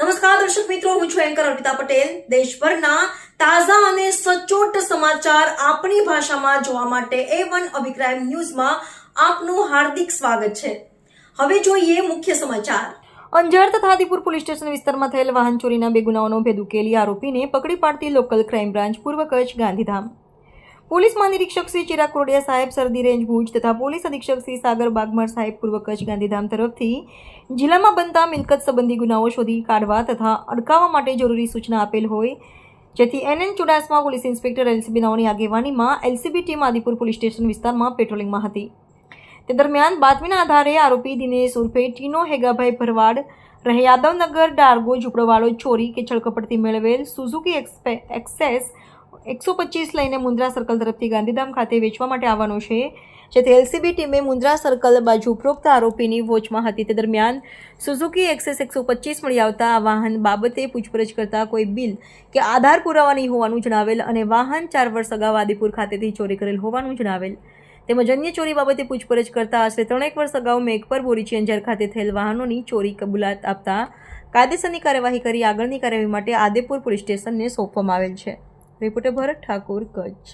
નમસ્કાર, દર્શક મિત્રો, હું છું એન્કર અર્પિતા પટેલ. દેશભરના તાજા અને સચોટ સમાચાર આપણી ભાષામાં જોવા માટે એ વન અભિપ્રાય ન્યૂઝમાં આપનું હાર્દિક સ્વાગત છે. હવે જોઈએ મુખ્ય સમાચાર. અંજાર તથા આદિપુર પોલીસ સ્ટેશન વિસ્તારમાં થયેલ વાહન ચોરીના બે ગુનાઓનો ભેદ ઉકેલી આરોપીને પકડી પાડતી લોકલ ક્રાઇમ બ્રાન્ચ પૂર્વ કચ્છ ગાંધીધામ. પોલીસ મહાનિરીક્ષક શ્રી ચિરાગ કોડિયા સાહેબ સરદી રેન્જ ભુજ તથા પોલીસ અધિક્ષક શ્રી સાગર બાગમાર સાહેબ પૂર્વ કચ્છ ગાંધીધામ તરફથી જિલ્લામાં બનતા મિલકત સંબંધી ગુનાઓ શોધી કાઢવા તથા અડકાવવા માટે જરૂરી સૂચના આપેલ હોય, જેથી NN Chudasama police inspector LCB નાઓની આગેવાનીમાં LCB team Adipur police station વિસ્તારમાં પેટ્રોલિંગમાં હતી. તે દરમિયાન બાતમીના આધારે આરોપી દિનેશ ઉર્ફે ટીનો હેગાભાઈ ભરવાડ, રહે યાદવનગર, ડાર્ગો, ઝૂંપડવાળો ચોરી કે છળકપટથી મેળવેલ સુઝુકી એક્સેસ એકસો પચીસ લઈને મુન્દ્રા સર્કલ તરફથી ગાંધીધામ ખાતે વેચવા માટે આવવાનું છે, જેથી એલસીબી ટીમે મુન્દ્રા સર્કલ બાજુ ઉપરોક્ત આરોપીની વોચમાં હતી. તે દરમિયાન સુઝુકી એક્સેસ એકસો પચીસ મળી આવતા આ વાહન બાબતે પૂછપરછ કરતા કોઈ બિલ કે આધાર પુરાવાની હોવાનું જણાવેલ અને વાહન ચાર વર્ષ અગાઉ આદિપુર ખાતેથી ચોરી કરેલ હોવાનું જણાવેલ. તેમજ અન્ય ચોરી બાબતે પૂછપરછ કરતા આશરે ત્રણેક વર્ષ અગાઉ મેઘપર બોરીચી અંજાર ખાતે થયેલ વાહનોની ચોરી કબૂલાત આપતા કાયદેસરની કાર્યવાહી કરી આગળની કાર્યવાહી માટે આદેપુર પોલીસ સ્ટેશનને સોંપવામાં આવેલ છે. রিপোর্টে ভরা ঠাকুর কচ্ছ